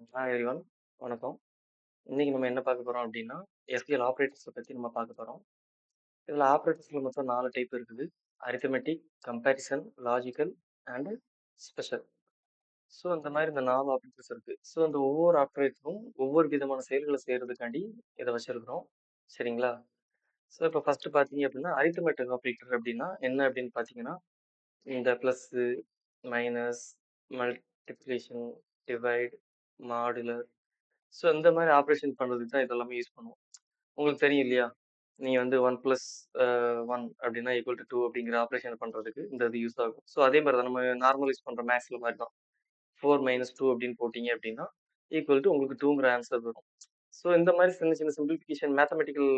Hi everyone வணக்கம். இன்னைக்கு நம்ம என்ன பார்க்க போறோம் அப்படின்னா, எஸ்கியூஎல் ஆப்பரேட்டர்ஸ பத்தி நம்ம பார்க்க போறோம். இதுல ஆப்பரேட்டர்ஸ்ல மொத்தம் 4 டைப் இருக்குது. Arithmetic, comparison, logical and special. So அந்த மாதிரி இந்த 4 ஆப்பரேட்டர்ஸ் இருக்கு. ஸோ அந்த ஒவ்வொரு ஆப்பரேட்டரும் ஒவ்வொரு விதமான செயல்கள செய்றதுக்காண்டி இத வச்சிருக்கிறோம். சரிங்களா? ஸோ இப்ப ஃபர்ஸ்ட் பார்த்தீங்க அப்படின்னா, அரித்மெட்டிக் ஆப்பரேட்டர் அப்படின்னா என்ன அப்படின்னு பார்த்தீங்கன்னா, இந்த plus minus, multiplication, divide, modular so இந்த மாதிரி ஆப்ரேஷன் பண்றதுக்கு தான் இதெல்லாமே யூஸ் பண்ணுவோம். உங்களுக்கு தெரியும் இல்லையா? நீங்க வந்து 1 ப்ளஸ் ஒன் 1 அப்படின்னா ஈக்குவல் டூ 2 அப்படிங்கிற ஆப்ரேஷன் பண்றதுக்கு இந்த இது யூஸ் ஆகும். ஸோ அதே மாரி தான் நம்ம நார்மல் யூஸ் பண்ற மேத்ஸ்ல மாரி தான். 4 மைனஸ் 2 அப்படின்னு போட்டீங்க அப்படின்னா, ஈக்குவல் டூ உங்களுக்கு 2ங்கிற ஆன்சர் வரும். ஸோ இந்த மாதிரி சின்ன சின்ன சிம்பிளிஃபிகேஷன் மேத்தமேட்டிக்கல்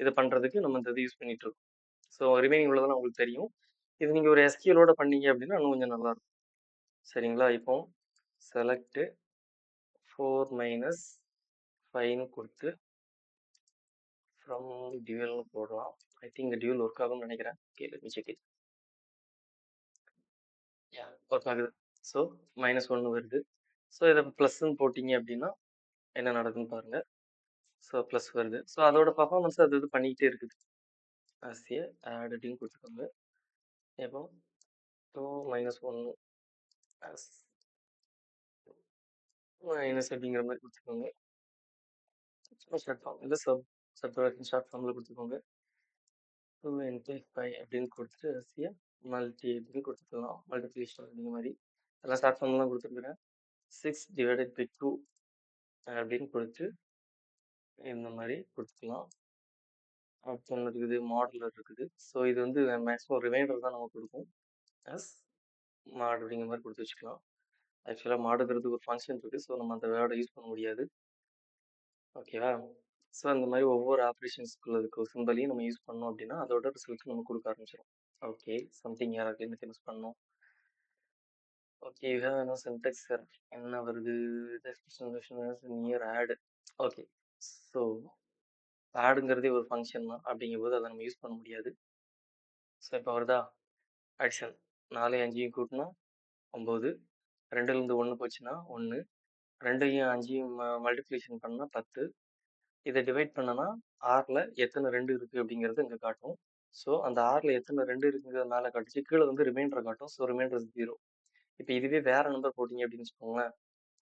இத பண்றதுக்கு நம்ம இந்த இது யூஸ் பண்ணிட்டு இருக்கோம். ஸோ ரிமைனிங் உள்ளதெல்லாம் உங்களுக்கு தெரியும். இது நீங்க ஒரு எஸ்கியூஎலோட பண்ணீங்க அப்படின்னா இன்னும் கொஞ்சம் நல்லாருக்கும். சரிங்களா? இப்போ செலக்ட் ஃபோர் மைனஸ் 5ன்னு கொடுத்து ஃப்ரம் டியூவல்னு போடலாம். ஐ திங்க் இந்த டியூவல் ஒர்க் ஆகும்னு நினைக்கிறேன் okay let me check it. Work ஆகுது. ஸோ மைனஸ் ஒன்று வருது. ஸோ இதை ப்ளஸ்ன்னு போட்டிங்க அப்படின்னா, என்ன நடக்குதுன்னு பாருங்கள் ஸோ ப்ளஸ் வருது. ஸோ அதோட பர்ஃபார்மன்ஸ் அது இது பண்ணிக்கிட்டே இருக்குது. ஆசிய எ ஆட் அப்படின்னு கொடுத்துக்கோங்க இப்போ டூ மைனஸ் 1 ஆஸ் மைனஸ் அப்படிங்கிற மாரி குடுத்துக்கோங்க. ஷார்ட் ஃபார்ம் இல்ல சப் சப்ட்ராக்ஷன் ஷார்ட் ஃபார்ம்ல குடுத்துக்கோங்க. 2 இன்டு 5 அப்படின்னு குடுத்துட்டு ஆஸ் மல்டி அப்படின்னு குடுத்துக்கலாம். மல்டிப்ளிகேஷன் அப்படிங்கிற மாரி. எல்லாம் ஷார்ட் ஃபார்ம்ல தான் குடுத்துருக்கிறேன். 6 டிவைடட் பை 2 அப்படின்னு குடுத்து இந்த மாரி குடுத்துக்கலாம். ஆப்ஷன் இருக்குது? மாடுலர் இருக்குது. ஸோ இது வந்து மேக்ஸிமம் ரிமைண்டர் தான் நமக்கு குடுக்கும். ஆஸ் மாட் அப்படிங்கிற மாரி குடுத்து வச்சுக்கலாம். ஆக்சுவலாக மாடுங்கிறது ஒரு ஃபங்க்ஷன் இருக்குது ஸோ நம்ம அந்த வேர்ட யூஸ் பண்ண முடியாது. ஓகேவா? ஸோ அந்த மாதிரி ஒவ்வொரு ஆப்ரேஷன்ஸ்க்குள்ளதுக்கு சிம்பலையும் நம்ம யூஸ் பண்ணோம் அப்படின்னா, அதோட ரிசல்ட் நம்ம கொடுக்க ஆரம்பிச்சிடும் ஓகே. சம்திங் எரர் என்ன யூஸ் பண்ணோம். ஓகே. யூ ஹேவ் என்ன சின்டாக்ஸ் சார் என்ன வருது? நியர் ஆடு ஓகே. ஸோ ஆடுங்கிறதே ஒரு ஃபங்க்ஷன் தான். அப்படிங்கும்போது அதை நம்ம யூஸ் பண்ண முடியாது. ஸோ இப்போ வருதா? ஆக்ஷன் நாலு அஞ்சையும் கூட்டினா ஒம்பது 2லேருந்து 1 போச்சுன்னா 1 2யும் 5யும் ம மல்டிப்ளிகேஷன் பண்ணா 10 இத டிவைட் பண்ணனா 6ல எத்தன 2 இருக்கு அப்படிங்கிறது இங்க காட்டும். ஸோ அந்த 6ல எத்தன 2 இருக்குங்கிறத மேல காட்டுச்சு. கீழ வந்து ரிமைண்டர காட்டும். So remainder is 0. இப்ப இதுவே வேற நம்பர் போட்டீங்க அப்படின்னு வச்சுக்கோங்களேன்.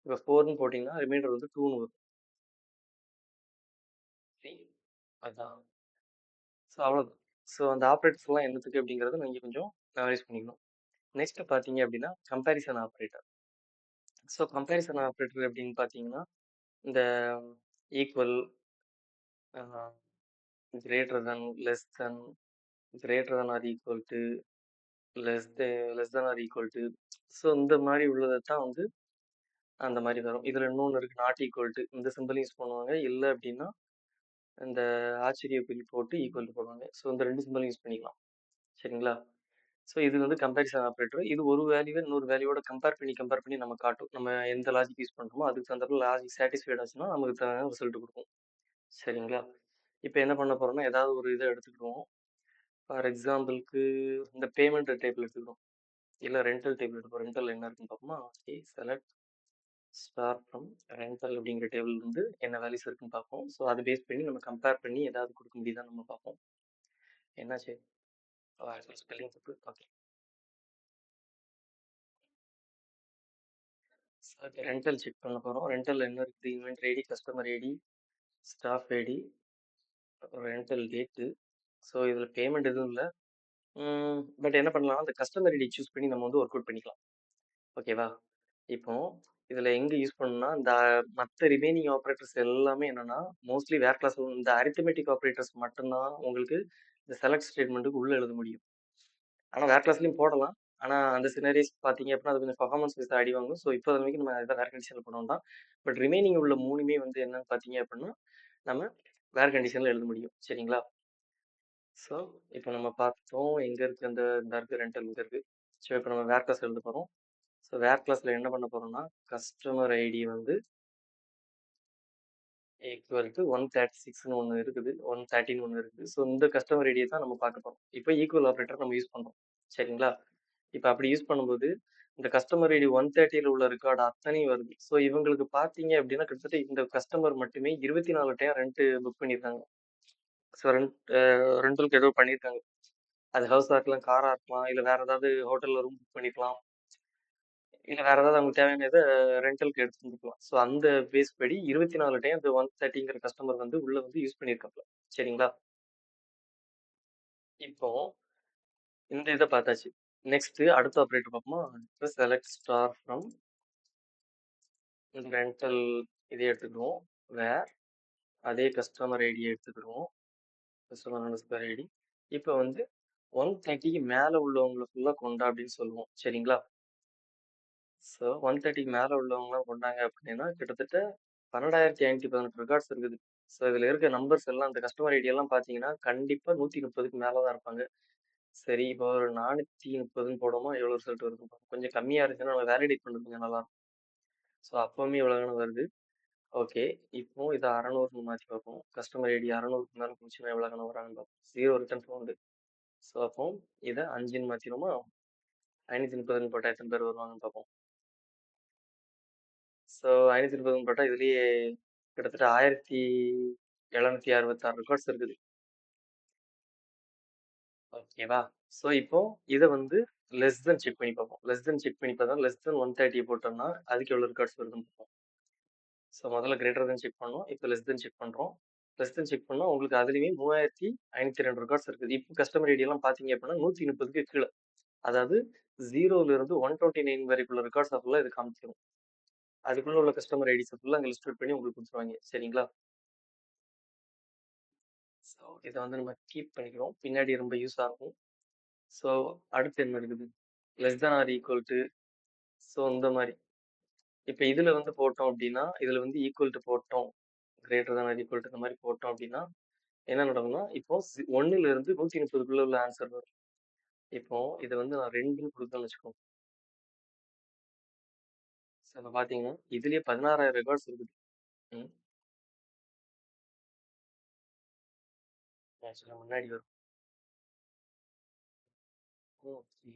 இப்ப 4ன்னு போட்டீங்கன்னா ரிமைண்டர் வந்து 2ன்னு வரும். அதுதான் அதான். ஸோ அவ்வளோதான். ஸோ அந்த ஆப்பரேட்டர்ஸ்லாம் என்னத்துக்கு அப்படிங்கிறத நீங்க கொஞ்சம் மெமரைஸ் பண்ணிக்கணும். நெக்ஸ்ட் பார்த்தீங்க அப்படின்னா, comparison operator. So comparison operator எப்படின்னு பார்த்தீங்கன்னா, இந்த equal a greater than, less than, greater than or equal to, less the less than or equal to so இந்த மாரி உள்ளத தான் வந்து அந்த மாரி வரும். இதுல இன்னொன்னு இருக்கு நாட் ஈக்குவல் டூ இந்த சிம்பலையும் யூஸ் பண்ணுவாங்க. இல்ல அப்படின்னா, இந்த ஆச்சரிய குறி போட்டு ஈக்குவல் போடுவாங்க. ஸோ இந்த 2 சிம்பலையும் யூஸ் பண்ணிக்கலாம். சரிங்களா? ஸோ இது வந்து கம்பேரிசன் ஆப்ரேட்டர் இது ஒரு வேல்யூவை இன்னொரு வேல்யூவோட கம்பேர் பண்ணி கம்பேர் பண்ணி நம்ம காட்டும். நம்ம எந்த லாஜிக் யூஸ் பண்ணுறோமோ அதுக்கு தகுந்தாப்புல லாஜிக் சாட்டிஸ்ஃபைட் ஆச்சுன்னா, நமக்கு தகுந்த ரிசல்ட் கொடுக்கும் சரிங்களா? இப்போ என்ன பண்ண போகிறோம்னா ஏதாவது ஒரு இதை எடுத்துக்கிடுவோம். ஃபார் எக்ஸாம்பிள்க்கு இந்த பேமெண்ட் டேபிள் எடுத்துக்கிறோம். இல்லை ரெண்டல் டேபிள் எடுப்போம். ரெண்டல் என்ன இருக்குன்னு பார்ப்போமா? Okay. Select star from rental அப்படிங்கிற டேபிள் வந்து என்ன வேல்யூஸ் இருக்குன்னு பார்ப்போம். ஸோ அதை பேஸ் பண்ணி நம்ம கம்பேர் பண்ணி ஏதாவது கொடுக்க முடியுதான்னு நம்ம பார்ப்போம். என்னாச்சு? ஓ ரெண்டல் செக் பண்ண போறோம். ரென்டல்ல என்ன இருக்குது? Inventory ID, customer ID, staff ID, rental date. So இதுல பேமெண்ட் எதுவும் இல்ல. ம் பட் என்ன பண்ணலாம், அந்த கஸ்டமர் ஐடி சூஸ் பண்ணி நம்ம வந்து ஒர்க் அவுட் பண்ணிக்கலாம். ஓகேவா? இப்போ இதுல எங்க யூஸ் பண்ணணும்னா, இந்த மத்த ரிமைனிங் ஆப்பரேட்டர்ஸ் எல்லாமே என்னன்னா, மோஸ்ட்லி வேர் கிளாஸ் இந்த அரித்மெட்டிக் ஆப்பரேட்டர்ஸ் மட்டும் தான் உங்களுக்கு இந்த செலக்ட் ஸ்டேட்மென்ட்க்கு உள்ள எழுத முடியும். ஆனா வேர் கிளாஸ்லயும் போடலாம். ஆனா அந்த சினரிஸ் பார்த்தீங்க அப்படின்னா, அது கொஞ்சம் பெர்ஃபார்மன்ஸ் வைஸா அடி வாங்கும். ஸோ இப்போ வரைக்கும் நம்ம இதை வேர் கண்டிஷன்ல பண்ண வேண்டாம். பட் ரிமைனிங் உள்ள 3மே வந்து என்னன்னு பார்த்தீங்க அப்படின்னா, நம்ம வேர் கண்டிஷன்ல எழுத முடியும். சரிங்களா? ஸோ இப்ப நம்ம பார்த்தோம். எங்க இருக்கு அந்த இந்த இருக்கு ரெண்டல் இங்க இருக்கு. ஸோ இப்ப நம்ம வேர் கிளாஸ் எழுத போறோம். ஸோ வேர் கிளாஸில் என்ன பண்ண போகிறோம்னா கஸ்டமர் ஐடி வந்து ஈக்குவல் டூ 136ன்னு ஒண்ணு இருக்குது. 113ன்னு ஒன்று இருக்குது. ஸோ இந்த கஸ்டமர் ஐடியை தான் நம்ம பார்க்க போகிறோம் இப்போ ஈக்குவல் ஆப்ரேட்டர் நம்ம யூஸ் பண்ணுறோம் சரிங்களா? இப்போ அப்படி யூஸ் பண்ணும்போது, இந்த கஸ்டமர் ஐடி 130ல உள்ள ரெக்கார்டு அத்தனையும் வருது. ஸோ இவங்களுக்கு பார்த்தீங்க அப்படின்னா, கிட்டத்தட்ட இந்த கஸ்டமர் மட்டுமே 24 டைம் ரெண்ட் புக் பண்ணியிருக்காங்க. ஸோ ரெண்ட் ரெண்டுக்கு ரெண்டலுக்கு ஏதோ பண்ணியிருக்காங்க. அது ஹவுஸாக இருக்கலாம், காராக இருக்கலாம், இல்லை வேறு ஏதாவது ஹோட்டலில் ரூம் புக் பண்ணிக்கலாம் இல்லை வேற ஏதாவது அவங்களுக்கு தேவையான இதை ரெண்டலுக்கு எடுத்து வந்துருக்கலாம். ஸோ அந்த பேஸ் படி 24 டைம் அந்த ஒன் தேர்ட்டிங்கிற கஸ்டமர் வந்து உள்ள வந்து யூஸ் பண்ணியிருக்காப்ல. சரிங்களா? இப்போ இந்த இதை பார்த்தாச்சு. நெக்ஸ்ட் அடுத்த ஆப்ரேட்டர் பார்ப்போமா? செலக்ட் ஸ்டார் ஃப்ரம் ரெண்டல் இதை எடுத்துக்கிடுவோம். வேர் அதே கஸ்டமர் ஐடியை எடுத்துக்கிடுவோம். Customer underscore ID. இப்போ வந்து ஒன் தேர்ட்டிக்கு மேலே உள்ளவங்களை ஃபுல்லாக கொண்டா அப்படின்னு சொல்லுவோம். சரிங்களா? ஸோ 130க்கு மேல உள்ளவங்கலாம் கொண்டாங்க அப்படின்னா, கிட்டத்தட்ட 12,518 ரெக்கார்ட்ஸ் இருக்குது. ஸோ இதுல இருக்க நம்பர்ஸ் எல்லாம் இந்த கஸ்டமர் ஐடி எல்லாம் பார்த்தீங்கன்னா, கண்டிப்பா 130க்கு மேல தான் இருப்பாங்க. சரி இப்போ ஒரு 430ன்னு போடுவோமா? எவ்வளோ ரிசல்ட் வருதுன்னு பார்ப்போம். கொஞ்சம் கம்மியா இருந்துச்சுன்னா நம்ம வேலிடேட் பண்றது கொஞ்சம் நல்லாருக்கும். ஸோ அப்பவுமே இவ்வளோ வருது. ஓகே. இப்போ இத 600ன்னு மாத்தி பார்ப்போம். கஸ்டமர் ஐடி 600க்கு மேல போச்சுன்னா எவ்வளோ கணக்கு வராங்கன்னு பார்ப்போம். 0 ரிட்டர்ன் ஃபவுண்ட். ஸோ அப்போ இத 5ன்னு மாத்திருவோமா? 530ன்னு போட்டா எத்தன பேர் வருவாங்கன்னு பார்ப்போம். ஸோ 530ன்னு போட்டா இதுலயே கிட்டத்தட்ட 1766 ரெக்கார்ட்ஸ் இருக்குது. ஓகேவா? ஸோ இப்போ இத வந்து லெஸ் தென் செக் பண்ணி பார்ப்போம். லெஸ் தென் செக் பண்ணி பார்த்தா லெஸ் தென் 130 போட்டோம்னா, அதுக்கு எவ்வளோ ரெக்கார்ட்ஸ் வருதுன்னு பார்ப்போம். ஸோ முதல்ல கிரேட்டர் தென் செக் பண்ணோம். இப்போ லெஸ் தென் செக் பண்றோம். லெஸ் தென் செக் பண்ணா உங்களுக்கு அதுலயுமே 3502 ரெக்கார்ட்ஸ் இருக்குது. இப்போ கஸ்டமர் ஐடியெல்லாம் பார்த்தீங்க அப்படின்னா 130க்கு கீழ. அதாவது 0ல இருந்து 129 வரைக்குள்ள ரெக்கார்ட்ஸ் ஃபுல்லா இது காமிச்சிரும். அதுக்குள்ள உள்ள கஸ்டமர் ஐடிஸ ஃபுல்லா அங்கே லிஸ்ட் பண்ணி உங்களுக்கு கொடுத்துருவாங்க சரிங்களா? ஸோ இதை வந்து நம்ம கீப் பண்ணிக்கிறோம். பின்னாடி ரொம்ப யூஸ் ஆகும். ஸோ அடுத்து என்ன இருக்குது? லெஸ் தான் ஆர் ஈக்குவல் டு ஸோ இந்த மாதிரி இப்போ இதில் வந்து போட்டோம் அப்படின்னா, இதில் வந்து ஈக்குவல் டு போட்டோம். Greater than or equal to இந்த மாதிரி போட்டோம் அப்படின்னா, என்ன நடக்கும்னா, இப்போ ஸ் 1ல இருந்து 130க்குள்ள உள்ள ஆன்சர் வரும். இப்போ இதை வந்து நான் ரெண்டுன்னு கொடுத்தேன்னு வச்சுக்கோங்க. ஸோ இப்ப பார்த்தீங்கன்னா, இதுலயே 16,000 ரெக்கார்ட்ஸ் இருக்குது. ம். ஆக்சுவலா முன்னாடி வரும். Okay.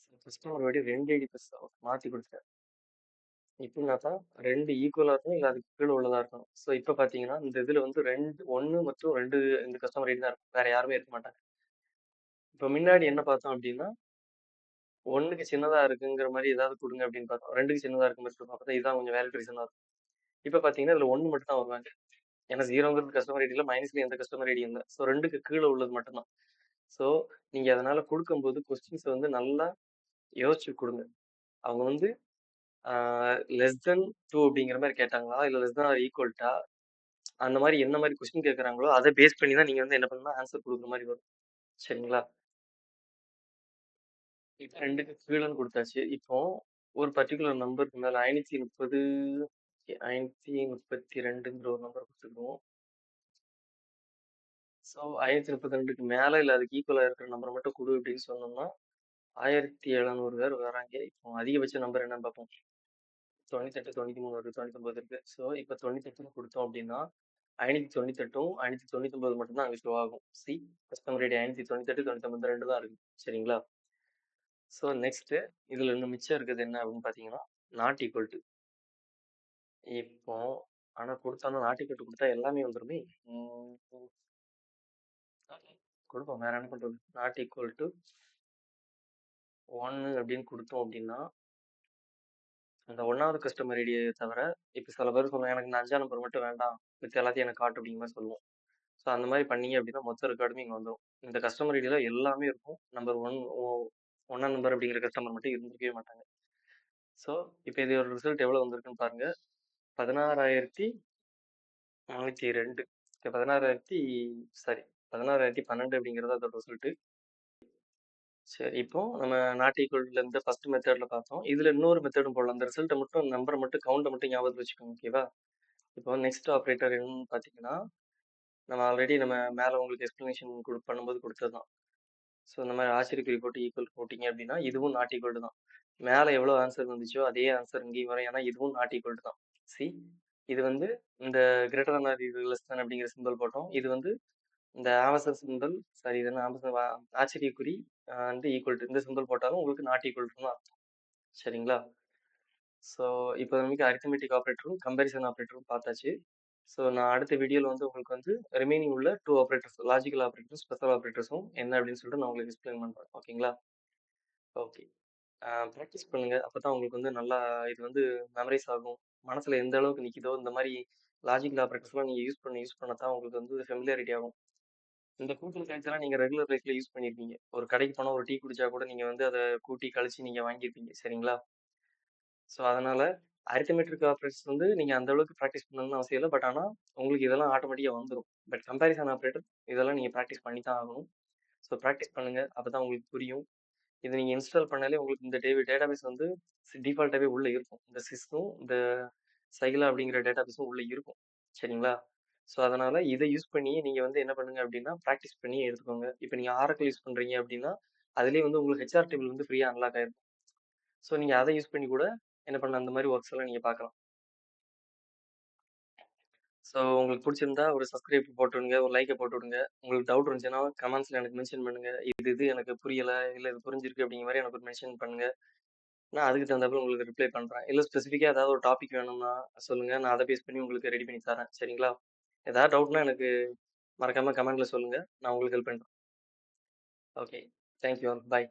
So customer ID 2 ID plus மாத்தி குடுத்துட்டேன். எப்படின்னாக்கா 2 ஈக்குவலா இருக்கணும், இல்ல அதுக்கு கீழ உள்ளதா இருக்கணும். ஸோ இப்ப பார்த்தீங்கன்னா, இந்த இதுல வந்து 2 1 மற்றும் 2 இந்த கஸ்டமர் ஐடி தான் இருக்கும். வேற யாருமே இருக்க மாட்டாங்க. இப்ப முன்னாடி என்ன பார்த்தோம் அப்படின்னா 1க்கு சின்னதா இருக்குங்கிற மாரி ஏதாவது குடுங்க அப்படின்னு பார்த்தோம். 2க்கு சின்னதா இருக்க மாரி பார்த்தா அப்பதான் இதான் கொஞ்சம் வேலிட் ரீசனா இருக்கும். இப்ப பார்த்தீங்கன்னா, இதுல 1 மட்டும் தான் வருவாங்க. ஏன்னா 0ங்கிறது கஸ்டமர் ஐடியில் மைனஸ்ல எந்த கஸ்டமர் ஐடியும் இல்ல. ஸோ 2க்கு கீழ உள்ளது மட்டும் தான். ஸோ நீங்க அதனால குடுக்கும்போது கொஸ்டின்ஸ வந்து நல்லா யோசிச்சு குடுங்க. அவங்க வந்து ஆ லெஸ் தென் 2 அப்படிங்கிற மாரி கேட்டாங்களா? இல்ல லெஸ் தென் ஆர் ஈக்குவல் டா? அந்த மாரி என்ன மாரி கொஸ்டின் கேட்கறாங்களோ, அத பேஸ் பண்ணி தான் நீங்க வந்து என்ன பண்ணணும்னா, ஆன்சர் குடுக்குற மாரி வரும். சரிங்களா? இப்ப 2க்கு கீழன்னு குடுத்தாச்சு. இப்போ ஒரு பர்ட்டிகுலர் நம்பருக்கு மேல 530 532ங்கிற ஒரு நம்பர் கொடுத்துருவோம் ஸோ 532க்கு மேல இல்ல அதுக்கு ஈக்குவலா இருக்கிற நம்பர மட்டும் குடு அப்படின்னு சொன்னோம்னா, 1700 பேர் வராங்க. இப்போ அதிகபட்ச நம்பர் என்னன்னு பார்ப்போம். 98, 93 இருக்கு, 99 இருக்கு. ஸோ இப்ப 98ன்னு குடுத்தோம் அப்படின்னா, 598ம் 599 மட்டும் தான் அங்க ஷோ ஆகும். சி கஸ்டமர் ஐடி 598, 99 2 தான் இருக்கு. சரிங்களா? ஸோ நெக்ஸ்ட் இதுல இன்னும் மிச்சம் இருக்கிறது என்ன அப்படின்னு பார்த்தீங்கன்னா, நாட் ஈக்குவல் டூ. இப்போ ஆனா குடுத்தோம்னா நாட் ஈக்குவல் டூ குடுத்தா எல்லாமே வந்துருமே. ம். குடுப்போம். வேற என்ன பண்றது? நாட் ஈக்குவல் டூ 1 அப்படின்னு குடுத்தோம் அப்படின்னா அந்த 1வது கஸ்டமர் ஐடிய தவிர, இப்ப சில பேர் சொல்லுவாங்க, எனக்கு இந்த 5ஆம் நம்பர் மட்டும் வேண்டாம். மித்த எல்லாத்தையும் எனக்கு காட்டு அப்படிங்கிற சொல்லுவோம். ஸோ அந்த மாரி பண்ணீங்க அப்படின்னா, மொத்த ரெக்கார்டுமே இங்க வந்துரும். இந்த கஸ்டமர் ஐடில எல்லாமே இருக்கும். நம்பர் 1 ஒன்றாம் நம்பர் அப்படிங்கிற கஸ்டமர் மட்டும் இருந்திருக்கவே மாட்டாங்க. ஸோ இப்போ இதோட ரிசல்ட் எவ்வளோ வந்திருக்குன்னு பாருங்க. 16,302 16,000 சாரி 16,012 அப்படிங்கிறது அதோட ரிசல்ட்டு சரி இப்போ நம்ம நாட் இருந்த ஃபர்ஸ்ட் மெத்தட்ல பார்த்தோம். இதில் இன்னொரு மெத்தடும் போடலாம். அந்த ரிசல்ட்டை மட்டும் நம்பரை மட்டும் கவுண்டை மட்டும் ஞாபகத்தில் வச்சுக்கோங்க. ஓகேவா? இப்போ நெக்ஸ்ட் ஆப்ரேட்டர் என்னன்னு பார்த்தீங்கன்னா, நம்ம ஆல்ரெடி நம்ம மேலே உங்களுக்கு எக்ஸ்ப்ளனேஷன் கொடு பண்ணும்போது கொடுத்தது தான். ஸோ இந்த மாதிரி ஆச்சரியக்குறி போட்டு ஈக்குவல் போட்டீங்க அப்படின்னா, இதுவும் நாட் ஈக்குவல் தான். மேல எவ்வளோ ஆன்சர் வந்துச்சோ, அதே ஆன்சர் இங்கேயும் வரும். ஏன்னா இதுவும் நாட் ஈக்குவல் தான். சி இது வந்து இந்த greater than or less than அப்படிங்கிற சிம்பல் போட்டோம். இது வந்து இந்த ஆமசன் சிம்பல் சாரி இது என்ன ஆமசன் ஆச்சரியக்குறி அ வந்து ஈக்குவல் டூ இந்த சிம்பல் போட்டாலும் உங்களுக்கு நாட் ஈக்குவல் டூன்னு அர்த்தம். சரிங்களா? ஸோ இப்போ நமக்கு அரித்மெட்டிக் ஆப்பரேட்டரும், கம்பேரிசன் ஆப்பரேட்டரும் பார்த்தாச்சு. ஸோ நான் அடுத்த வீடியோல வந்து உங்களுக்கு வந்து ரிமைனிங் உள்ள 2 ஆப்பரேட்டர்ஸ் லாஜிக்கல் ஆப்பரேட்டரும், ஸ்பெஷல் ஆப்பரேட்டர்ஸும் என்ன அப்படின்னு சொல்லிட்டு நான் உங்களுக்கு எக்ஸ்பிளைன் பண்றேன். ஓகேங்களா? ஓகே. அ பிராக்டிஸ் பண்ணுங்க. அப்பதான் உங்களுக்கு வந்து நல்லா இது வந்து மெமரைஸ் ஆகும். மனசுல எந்த அளவுக்கு நிக்குதோ, இந்த மாரி லாஜிக்கல் ஆப்பரேட்டர்ஸ்லாம் நீங்க யூஸ் பண்ண யூஸ் பண்ண தான் உங்களுக்கு வந்து ஃபெமிலியாரிட்டி ஆகும். இந்த கூட்டல், கழித்தல்லாம் நீங்க ரெகுலர் லைஃப்ல யூஸ் பண்ணியிருப்பீங்க. ஒரு கடைக்கு போனா ஒரு டீ குடிச்சா கூட நீங்க வந்து அத கூட்டி, கழிச்சு நீங்க வாங்கியிருப்பீங்க. சரிங்களா? ஸோ அதனால அரித்மெட்டிக் ஆப்ரேட்டர்ஸ் வந்து நீங்க அந்த அளவுக்கு ப்ராக்டிஸ் பண்ணணும்னு அவசியம் இல்ல. பட் ஆனா உங்களுக்கு இதெல்லாம் ஆட்டோமேட்டிக்கா வந்துரும். பட் கம்பேரிசன் ஆப்ரேட்டர் இதெல்லாம் நீங்க ப்ராக்டிஸ் பண்ணி தான் ஆகணும். ஸோ ப்ராக்டிஸ் பண்ணுங்க. அப்பதான் உங்களுக்கு புரியும். இத நீங்க இன்ஸ்டால் பண்ணாலே உங்களுக்கு இந்த டே டேட்டாபேஸ் வந்து டிஃபால்ட்டாவே உள்ள இருக்கும். இந்த சிஸ்ஸும், இந்த சைலா அப்படிங்கிற டேட்டாபேஸும் உள்ள இருக்கும். சரிங்களா? ஸோ அதனால இத யூஸ் பண்ணி நீங்க வந்து என்ன பண்ணுங்க அப்படின்னா, ப்ராக்டிஸ் பண்ணி எடுத்துக்கோங்க. இப்ப நீங்க ஆரக்கல் யூஸ் பண்றீங்க அப்படின்னா, அதிலேயே வந்து உங்களுக்கு ஹெச்ஆர் டேபிள் வந்து ஃப்ரீயா அன்லாக் ஆயிருக்கும். ஸோ நீங்க அத யூஸ் பண்ணி கூட என்ன பண்ணலாம், அந்த மாதிரி ஒர்க்ஸ் எல்லாம் நீங்க பார்க்கலாம். ஸோ உங்களுக்கு பிடிச்சிருந்தா ஒரு சப்ஸ்கிரைப் போட்டு விடுங்க. ஒரு லைக்கை போட்டு விடுங்க. உங்களுக்கு டவுட் இருந்துச்சுன்னா கமெண்ட்ஸில் எனக்கு மென்ஷன் பண்ணுங்க. இது இது எனக்கு புரியல, இல்லை இது புரிஞ்சிருக்கு அப்படிங்கிற மாதிரி எனக்கு ஒரு மென்ஷன் பண்ணுங்க. நான் அதுக்கு தகுந்தாப்புல உங்களுக்கு ரிப்ளை பண்ணுறேன் இல்லை ஸ்பெசிஃபிக்காக ஏதாவது ஒரு டாபிக் வேணும்னா சொல்லுங்க. நான் அதை பேஸ் பண்ணி உங்களுக்கு ரெடி பண்ணி தரேன். சரிங்களா? ஏதாவது டவுட்னா எனக்கு மறக்காம கமெண்ட்ல சொல்லுங்க. நான் உங்களுக்கு ஹெல்ப் பண்ணுறேன் okay. Thank you all. Bye.